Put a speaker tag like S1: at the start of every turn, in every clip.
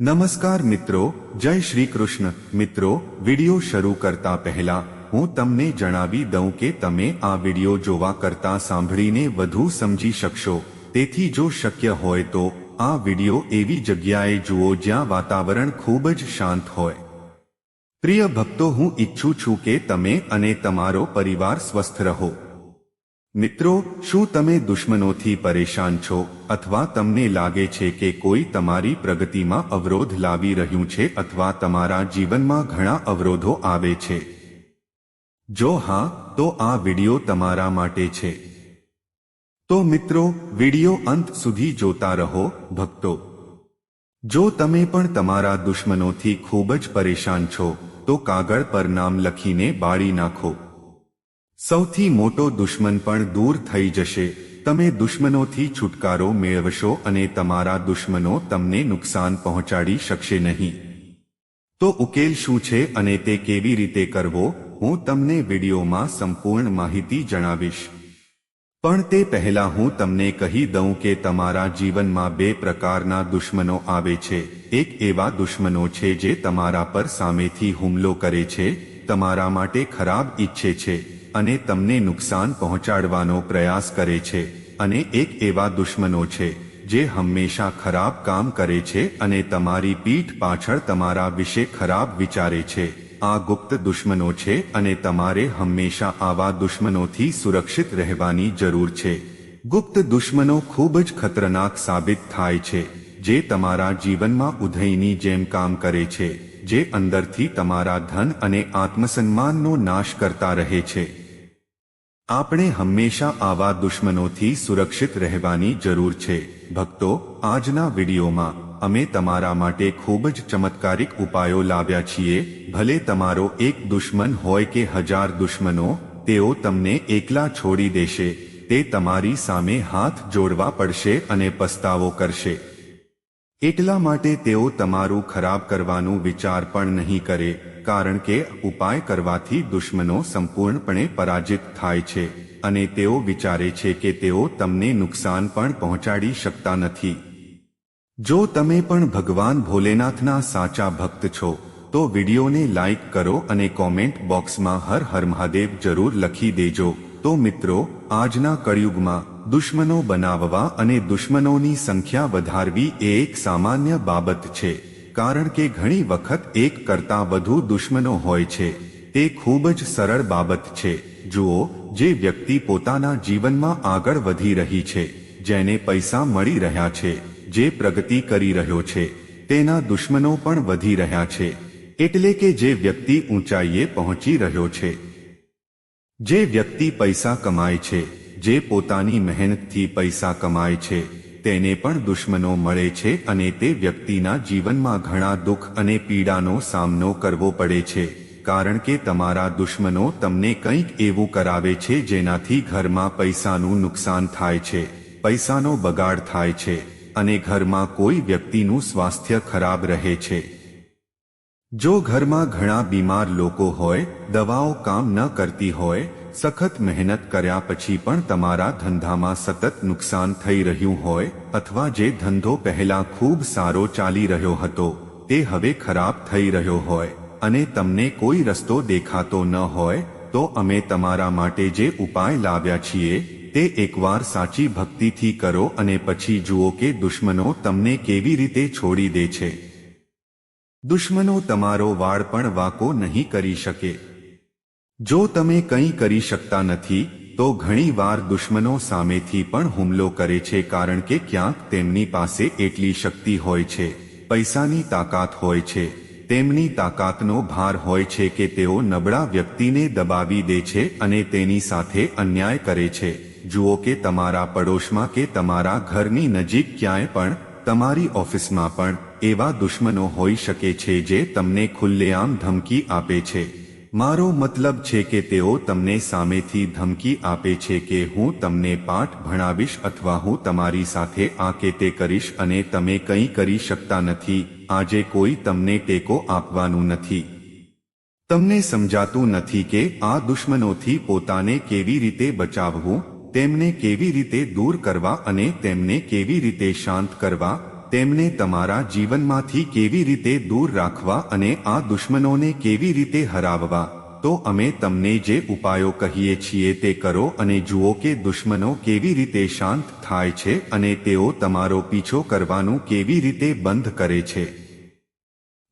S1: નમસ્કાર મિત્રો, જય શ્રી કૃષ્ણ. મિત્રો, વિડિયો શરૂ કરતા પહેલા હું તમને જણાવી દઉં કે તમે આ વિડિયો જોવા કરતા સાંભળીને વધુ સમજી શકશો. તેથી જો શક્ય હોય તો આ વિડિયો એવી જગ્યાએ જુઓ જ્યાં વાતાવરણ ખૂબ જ શાંત હોય. પ્રિય ભક્તો, હું ઈચ્છું છું કે તમે અને તમારો પરિવાર સ્વસ્થ રહો. મિત્રો, શું તમે દુશ્મનોથી પરેશાન છો અથવા તમને લાગે છે કે કોઈ તમારી પ્રગતિમાં અવરોધ લાવી રહ્યું છે અથવા તમારા જીવનમાં ઘણા અવરોધો આવે છે? જો હા, તો આ વિડિયો તમારા માટે છે. તો મિત્રો, વિડિયો અંત સુધી જોતા રહો, ભક્તો. જો તમે પણ તમારા દુશ્મનોથી ખૂબ જ પરેશાન છો, તો કાગળ પર નામ લખીને બાળી નાખો. સૌથી મોટો દુશ્મન પણ દૂર થઈ જશે. તમે દુશ્મનોથી છુટકારો મેળવશો અને તમારા દુશ્મનો તમને નુકસાન પહોંચાડી શકશે નહીં. તો ઉકેલ શું છે અને તે કેવી રીતે કરવો, હું તમને વિડીયોમાં સંપૂર્ણ માહિતી જણાવીશ. પણ તે પહેલા હું તમને કહી દઉં કે તમારા જીવનમાં બે પ્રકારના દુશ્મનો આવે છે. એક એવા દુશ્મનો છે જે તમારા પર સામેથી હુમલો કરે છે, તમારા માટે ખરાબ ઈચ્છે છે. અને તમને નુકસાન પહોંચાડવાનો પ્રયાસ કરે છે અને એક એવા દુશ્મનો છે જે હંમેશા ખરાબ કામ કરે છે અને તમારી પીઠ પાછળ તમારા વિશે ખરાબ વિચારે છે. આ ગુપ્ત દુશ્મનો છે અને તમારે હંમેશા આવા દુશ્મનોથી સુરક્ષિત રહેવાની જરૂર છે. ગુપ્ત દુશ્મનો ખૂબ જ ખતરનાક સાબિત થાય છે, જે તમારા જીવનમાં ઉધઈની જેમ કામ કરે છે, જે અંદરથી તમારા ધન અને આત્મસન્માનનો નાશ કરતા રહે છે. આપણે હંમેશા આવા દુશ્મનોથી સુરક્ષિત રહેવાની જરૂર છે. ભક્તો, આજના વિડીયોમાં અમે તમારા માટે ખૂબ જ ચમત્કારિક ઉપાયો લાવ્યા છીએ. ભલે તમારો એક દુશ્મન હોય કે હજાર દુશ્મનો, તેઓ તમને એકલા છોડી દેશે. તે તમારી સામે હાથ જોડવા પડશે અને પસ્તાવો કરશે. એટલા માટે તેઓ તમારું ખરાબ કરવાનું વિચાર પણ નહીં કરે. કારણ કે ઉપાય કરવાથી દુશ્મનો સંપૂર્ણપણે પરાજિત થાય છે અને તેઓ વિચારે છે કે તેઓ તમને નુકસાન પણ પહોંચાડી શકતા નથી. જો તમે પણ ભગવાન ભોલેનાથના સાચા ભક્ત છો, તો વિડીયોને લાઇક કરો અને કોમેન્ટ બોક્સમાં હર હર મહાદેવ જરૂર લખી દેજો. તો મિત્રો, આજના કળિયુગમાં દુશ્મનો બનાવવા અને દુશ્મનોની સંખ્યા વધારવી એ એક સામાન્ય બાબત છે. કારણ કે ઘણી વખત એક કરતાં વધુ દુશ્મનો હોય છે. તે ખૂબ જ સરળ બાબત છે. જુઓ, જે વ્યક્તિ પોતાના જીવનમાં આગળ વધી રહી છે, જેને પૈસા મળી રહ્યા છે, જે પ્રગતિ કરી રહ્યો છે, તેના દુશ્મનો પણ વધી રહ્યા છે. એટલે કે જે વ્યક્તિ ઊંચાઈએ પહોંચી રહ્યો છે. જે વ્યક્તિ પૈસા કમાય છે, જે પોતાની મહેનતથી પૈસા કમાય છે તેને પણ દુશ્મનો મળે છે અને તે વ્યક્તિના જીવનમાં ઘણા દુઃખ અને પીડાનો સામનો કરવો પડે છે. કારણ કે તમારા દુશ્મનો તમને કંઈક એવું કરાવે છે જેનાથી ઘરમાં પૈસાનું નુકસાન થાય છે. પૈસાનો બગાડ થાય છે અને ઘરમાં કોઈ વ્યક્તિનું સ્વાસ્થ્ય ખરાબ રહે છે. જો ઘરમાં ઘણા બીમાર લોકો હોય, દવાઓ કામ ન કરતી હોય સખત મહેનત કર્યા પછી પણ તમારા ધંધામાં સતત નુકસાન થઈ રહ્યું હોય અથવા જે ધંધો પહેલા ખૂબ સારો ચાલી રહ્યો હતો, તે હવે ખરાબ થઈ રહ્યો હોય અને તમને કોઈ રસ્તો દેખાતો ન હોય, તો અમે તમારા માટે જે ઉપાય લાવ્યા છીએ, તે એકવાર સાચી ભક્તિથી કરો અને પછી જુઓ કે દુશ્મનો તમને કેવી રીતે છોડી દે છે. દુશ્મનો તમારો વાળ પણ વાકો નહીં કરી શકે. જો તમે કંઈ કરી શકતા નથી, તો ઘણીવાર દુશ્મનો સામેથી પણ હુમલો કરે છે કારણ કે ક્યાંક તેમની પાસે એટલી શક્તિ હોય છે, પૈસાની તાકાત હોય છે, તેમની તાકાતનો ભાર હોય છે કે તેઓ નબળા વ્યક્તિને દબાવી દે છે અને તેની સાથે અન્યાય કરે છે. જુઓ કે તમારા પડોશમાં કે તમારા ઘરની નજીક ક્યાંય પણ, તમારી ઓફિસમાં પણ, એવા દુશ્મનો હોઈ શકે છે જે તમને ખુલ્લેઆમ ધમકી આપે છે. મારો મતલબ છે કે તેઓ તમને સામેથી ધમકી આપે છે કે હું તમને પાઠ ભણાવીશ અથવા હું તમારી સાથે આ કે તે કરીશ અને તમે કંઈ કરી શકતા નથી, આજે કોઈ તમને ટેકો આપવાનું નથી. તમને સમજાતું નથી કે આ દુશ્મનોથી પોતાને કેવી રીતે બચાવવું, તેમને કેવી રીતે દૂર કરવા અને તેમને કેવી રીતે શાંત કરવા તેમને તમારા જીવનમાંથી કેવી રીતે દૂર રાખવા અને આ દુશ્મનોને કેવી રીતે હરાવવા? તો અમે તમને જે ઉપાયો કહીએ છીએ તે કરો અને જુઓ કે દુશ્મનો કેવી રીતે શાંત થાય છે અને તેઓ તમારો પીછો કરવાનું કેવી રીતે બંધ કરે છે.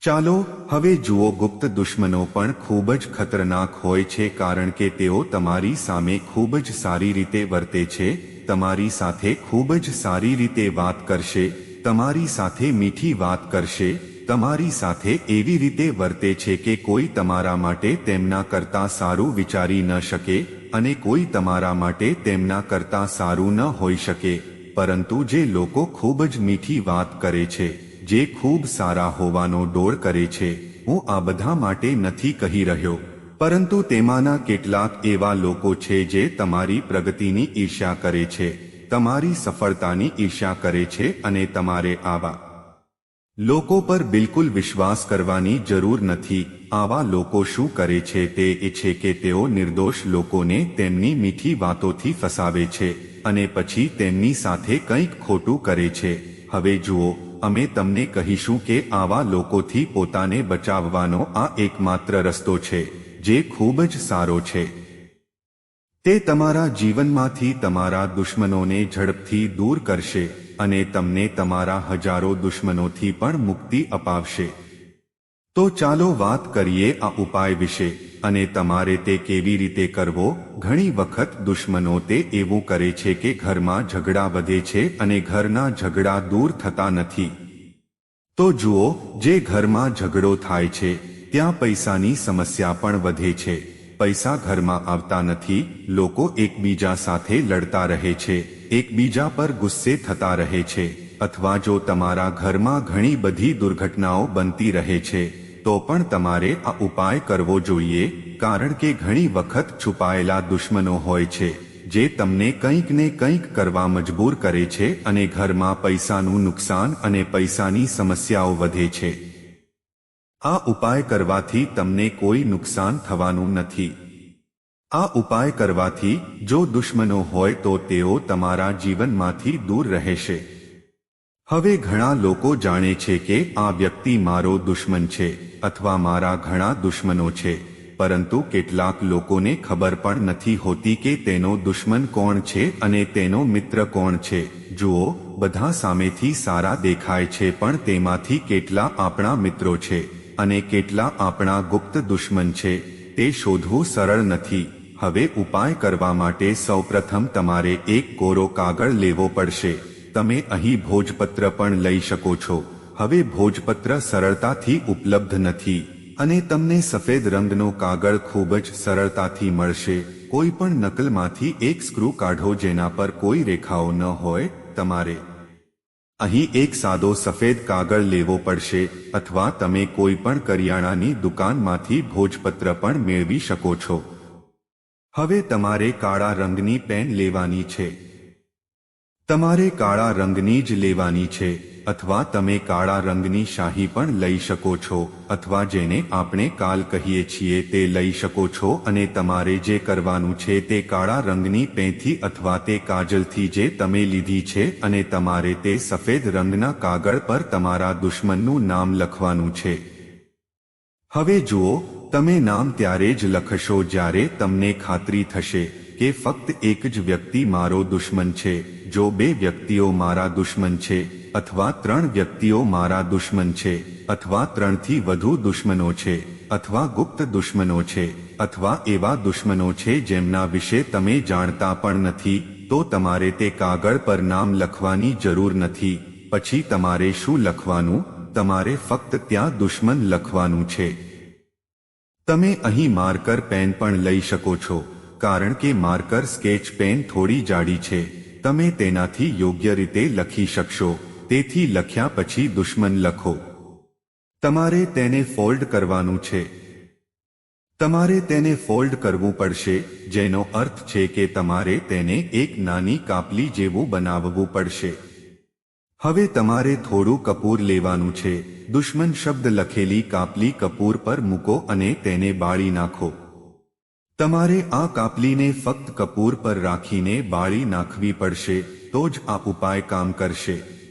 S1: ચાલો, હવે જુઓ ગુપ્ત દુશ્મનો પણ ખૂબ જ ખતરનાક હોય છે કારણ કે તેઓ તમારી સામે ખૂબ જ સારી રીતે વર્તે છે, તમારી સાથે ખૂબ જ સારી રીતે વાત કરશે તમારી સાથે મીઠી વાત કરશે, તમારી સાથે એવી રીતે વર્તે છે કે કોઈ તમારા માટે તેમના કરતાં સારું વિચારી ન શકે અને કોઈ તમારા માટે તેમના કરતાં સારું ન હોઈ શકે. પરંતુ જે લોકો ખૂબ જ મીઠી વાત કરે છે, જે ખૂબ સારા હોવાનો ડોળ કરે છે, હું આ બધા માટે નથી કહી રહ્યો. પરંતુ તેમાંના કેટલાક એવા લોકો છે જે તમારી પ્રગતિની ઈર્ષ્યા કરે છે. તમારી સફળતાની ઈર્ષ્યા કરે છે અને તમારે આવા લોકો પર બિલકુલ વિશ્વાસ કરવાની જરૂર નથી. આવા લોકો શું કરે છે તે એ છે કે તેઓ નિર્દોષ લોકોને તેમની મીઠી વાતોથી ફસાવે છે અને પછી તેમની સાથે કંઈક ખોટું કરે છે. હવે જુઓ, અમે તમને કહીશું કે આવા લોકોથી પોતાને બચાવવાનો આ એકમાત્ર રસ્તો છે, જે ખૂબ જ સારો છે. તે તમારા જીવનમાંથી તમારા દુશ્મનોને ઝડપથી દૂર કરશે અને તમને તમારા હજારો દુશ્મનોથી પણ મુક્તિ અપાવશે. તો ચાલો વાત કરીએ આ ઉપાય વિશે અને તમારે તે કેવી રીતે કરવો? ઘણી વખત દુશ્મનો તે એવું કરે છે કે ઘરમાં ઝઘડા વધે છે અને ઘરના ઝઘડા દૂર થતા નથી. તો જુઓ, જે ઘરમાં ઝઘડો થાય છે, ત્યાં પૈસાની સમસ્યા પણ વધે છે. પૈસા ઘરમાં આવતા નથી, લોકો એકબીજા સાથે લડતા રહે છે, એકબીજા પર ગુસ્સે થતા રહે છે, અથવા જો તમારા ઘરમાં ઘણી બધી દુર્ઘટનાઓ બનતી રહે છે, તો પણ તમારે આ ઉપાય કરવો જોઈએ, કારણ કે ઘણી વખત છુપાયેલા દુશ્મનો હોય છે, જે તમને કંઈક ને કંઈક કરવા મજબૂર કરે છે અને ઘરમાં પૈસાનું નુકસાન અને પૈસાની સમસ્યાઓ વધે છે. આ ઉપાય કરવાથી તમને કોઈ નુકસાન થવાનું નથી. આ ઉપાય કરવાથી જો દુશ્મનો હોય તો તેઓ તમારા જીવનમાંથી દૂર રહેશે. હવે ઘણા લોકો જાણે છે કે આ વ્યક્તિ મારો દુશ્મન છે અથવા મારા ઘણા દુશ્મનો છે, પરંતુ કેટલાક લોકોને ખબર પણ નથી હોતી કે તેનો દુશ્મન કોણ છે અને તેનો મિત્ર કોણ છે. જુઓ, બધા સામેથી સારા દેખાય છે પણ તેમાંથી કેટલા આપણા મિત્રો છે. અને કેટલા આપણા ગુપ્ત દુશ્મન છે, તે શોધવું સરળ નથી. હવે ઉપાય કરવા માટે સૌપ્રથમ તમારે એક કોરો કાગળ લેવો પડશે. તમે અહીં ભોજપત્ર પણ લઈ શકો છો. હવે ભોજપત્ર સરળતાથી ઉપલબ્ધ નથી. અને તમને સફેદ રંગનો કાગળ ખૂબ જ સરળતાથી મળશે. કોઈ પણ નકલમાંથી એક સ્ક્રૂ કાઢો જેના પર કોઈ રેખાઓ ન હોય તમારે. અહીં એક સાદો સફેદ કાગળ લેવો પડશે, અથવા તમે કોઈ પણ કરિયાણાની દુકાનમાંથી ભોજપત્ર પણ મેળવી શકો છો. હવે તમારે કાળા રંગની પેન લેવાની છે. તમારે કાળા રંગની જ લેવાની છે. અથવા તમે કાળા રંગની શાહી પણ લઈ શકો છો, અથવા જેને આપણે કાલ કહીએ છીએ તે લઈ શકો છો અને તમારે જે કરવાનું છે તે કાળા રંગની પેંથી અથવા તે કાજલથી જે તમે લીધી છે અને તમારે તે સફેદ રંગના કાગળ પર તમારા દુશ્મનનું નામ લખવાનું છે. હવે જુઓ, તમે નામ ત્યારે જ લખશો જ્યારે તમને ખાતરી થશે કે ફક્ત એક જ વ્યક્તિ મારો દુશ્મન છે, જો બે વ્યક્તિઓ મારા દુશ્મન છે. અથવા ત્રણ વ્યક્તિઓ મારા દુશ્મન છે, અથવા ત્રણથી વધુ દુશ્મનો છે, અથવા ગુપ્ત દુશ્મનો છે, અથવા એવા દુશ્મનો છે જેમના વિશે તમે જાણતા પણ નથી, તો તમારે તે કાગળ પર નામ લખવાની જરૂર નથી. પછી તમારે શું લખવાનું? તમારે ફક્ત ત્યાં દુશ્મન લખવાનું છે. તમે અહીં માર્કર પેન પણ લઈ શકો છો, કારણ કે માર્કર સ્કેચ પેન થોડી જાડી છે. તમે તેનાથી યોગ્ય રીતે લખી શકશો. તેથી લખ્યા પછી દુશ્મન લખો. તમારે તેને ફોલ્ડ કરવાનું છે. તમારે તેને ફોલ્ડ કરવું પડશે, જેનો અર્થ છે કે તમારે તેને એક નાની કાપલી જેવું બનાવવું પડશે. હવે તમારે થોડું કપૂર લેવાનું છે. દુશ્મન શબ્દ લખેલી કાપલી કપૂર પર મૂકો અને તેને બાળી નાખો. તમારે આ કાપલીને ફક્ત કપૂર પર રાખીને બાળી નાખવી પડશે, તો જ આ ઉપાય કામ કરશે.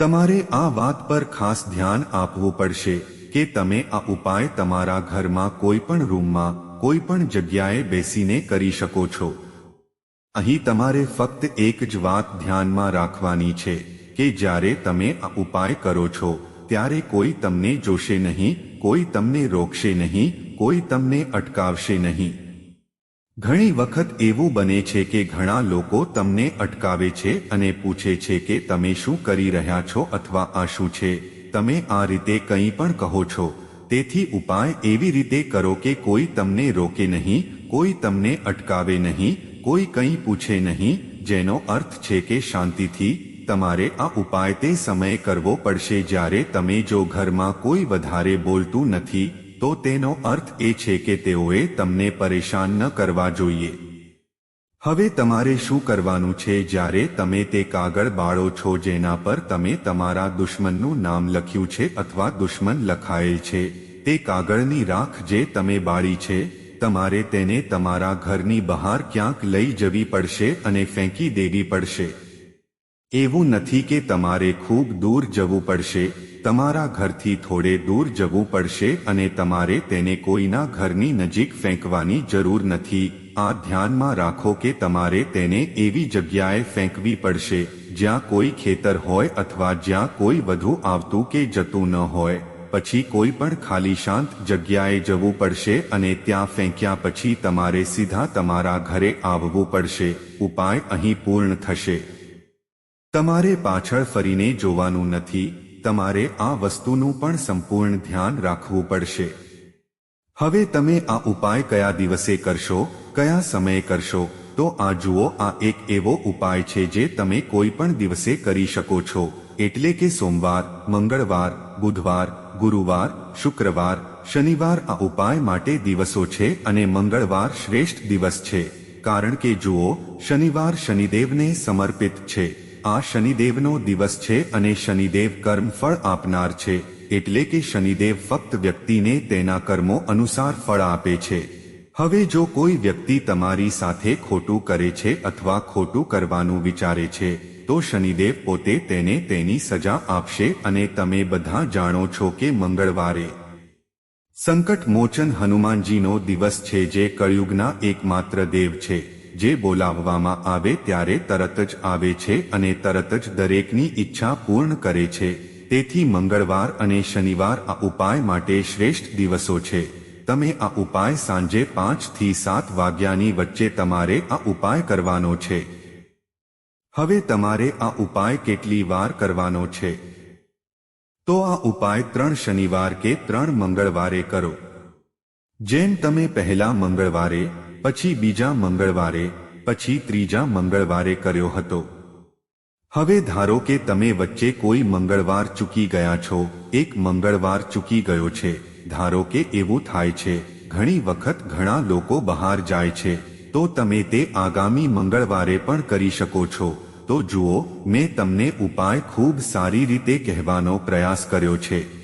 S1: તમારે આ વાત પર ખાસ ધ્યાન આપવું પડશે કે તમે આ ઉપાય તમારા ઘરમાં કોઈ પણ રૂમમાં, કોઈ પણ જગ્યાએ બેસીને કરી શકો છો. અહીં તમારે ફક્ત એક જ વાત ધ્યાનમાં રાખવાની છે કે જ્યારે તમે આ ઉપાય કરો છો, ત્યારે કોઈ તમને જોશે નહીં, કોઈ તમને રોકશે નહીં, કોઈ તમને અટકાવશે નહીં. ઘણી વખત એવું બને છે કે ઘણા લોકો તમને અટકાવે છે અને પૂછે છે કે તમે શું કરી રહ્યા છો અથવા આ શું છે? તમે આ રીતે કંઈ પણ કહો છો. તેથી ઉપાય એવી રીતે કરો કે કોઈ તમને રોકે નહીં, કોઈ તમને અટકાવે નહીં, કોઈ કંઈ પૂછે નહીં, જેનો અર્થ છે કે શાંતિથી તમારે આ ઉપાય તે સમયે કરવો પડશે જ્યારે તમે જો ઘરમાં કોઈ વધારે બોલતું નથી તો તેનો અર્થ એ છે કે તેઓએ તમને પરેશાન ન કરવા જોઈએ. હવે તમારે શું કરવાનું છે જ્યારે તમે તે કાગળ બાળો છો જેના પર તમે તમારા દુશ્મનનું નામ લખ્યું છે અથવા દુશ્મન લખાયેલ છે? તે કાગળની રાખ જે તમે બાળી છે, તમારે તેને તમારા ઘરની બહાર ક્યાંક લઈ જવી પડશે અને ફેંકી દેવી પડશે. એવું નથી કે તમારે ખૂબ દૂર જવું પડશે. તમારા ઘરથી થોડે દૂર જવું પડશે અને તમારે તેને કોઈના ઘરની નજીક ફેંકવાની જરૂર નથી. આ ધ્યાનમાં રાખો કે તમારે તેને એવી જગ્યાએ ફેંકવી પડશે, જ્યાં કોઈ ખેતર હોય અથવા જ્યાં કોઈ વધુ આવતું કે જતું ન હોય. પછી કોઈ પણ ખાલી શાંત જગ્યાએ જવું પડશે અને ત્યાં ફેંક્યા પછી તમારે સીધા તમારા ઘરે આવવું પડશે. ઉપાય અહીં પૂર્ણ થશે. તમારે પાછળ ફરીને જોવાનું નથી. તમારે આ વસ્તુનું પણ સંપૂર્ણ ધ્યાન રાખવું પડશે. હવે તમે આ ઉપાય કયા દિવસે કરશો, કયા સમયે કરશો? તો આ જુઓ, આ એક એવો ઉપાય છે જે તમે કોઈ પણ દિવસે કરી શકો છો. એટલે કે સોમવાર, મંગળવાર, બુધવાર, ગુરુવાર, શુક્રવાર, શનિવાર આ ઉપાય માટે દિવસો છે અને મંગળવાર શ્રેષ્ઠ દિવસ છે. કારણ કે જુઓ, શનિવાર શનિદેવને સમર્પિત છે. આ શનિદેવનો દિવસ છે અને શનિદેવ કર્મ ફળ આપનાર છે, એટલે કે શનિદેવ ફક્ત વ્યક્તિને તેના કર્મો અનુસાર ફળ આપે છે. હવે જો કોઈ વ્યક્તિ તમારી સાથે ખોટું કરે છે અથવા ખોટું કરવાનું વિચારે છે, તો શનિદેવ પોતે તેને તેની સજા આપશે અને તમે બધા જાણો છો કે મંગળવારે સંકટ મોચન હનુમાનજીનો દિવસ છે જે કળયુગના એકમાત્ર દેવ છે. જે બોલાવવામાં આવે ત્યારે તરત જ આવે છે અને તરત જ દરેકની ઈચ્છા પૂર્ણ કરે છે. તેથી મંગળવાર અને શનિવાર આ ઉપાય માટે શ્રેષ્ઠ દિવસો છે. તમે આ ઉપાય સાંજે પાંચથી સાત વાગ્યાની વચ્ચે તમારે આ ઉપાય કરવાનો છે. હવે તમારે આ ઉપાય કેટલી વાર કરવાનો છે? તો આ ઉપાય ત્રણ શનિવાર કે ત્રણ મંગળવારે કરો. જેમ તમે પહેલા મંગળવારે પછી બીજા મંગળવારે, પછી ત્રીજા મંગળવારે કર્યો હતો. હવે ધારો કે તમે વચ્ચે કોઈ મંગળવાર ચૂકી ગયા છો, એક મંગળવાર ચૂકી ગયો છે. ધારો કે એવું થાય છે, ઘણી વખત ઘણા લોકો બહાર જાય છે, તો તમે તે આગામી મંગળવારે પણ કરી શકો છો. તો જુઓ, મેં તમને ઉપાય ખૂબ સારી રીતે કહેવાનો પ્રયાસ કર્યો છે.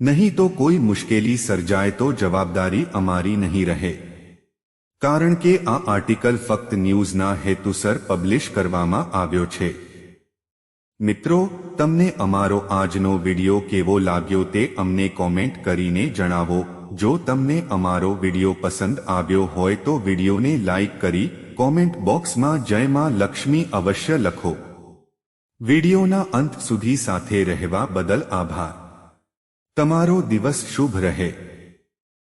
S1: નહીં તો કોઈ મુશ્કેલી સર્જાય તો જવાબદારી અમારી નહીં રહે કારણ કે આ આર્ટિકલ ફક્ત ન્યૂઝના હેતુસર પબ્લિશ કરવામાં આવ્યો છે મિત્રો તમને અમારો આજનો વિડિયો કેવો લાગ્યો તે અમને કોમેન્ટ કરીને જણાવો જો તમને અમારો વિડિયો પસંદ આવ્યો હોય તો વિડિયોને લાઇક કરી કોમેન્ટ બોક્સમાં જય માં લક્ષ્મી અવશ્ય લખો વિડિયોના અંત સુધી સાથે રહેવા બદલ આભાર તમારો દિવસ શુભ રહે.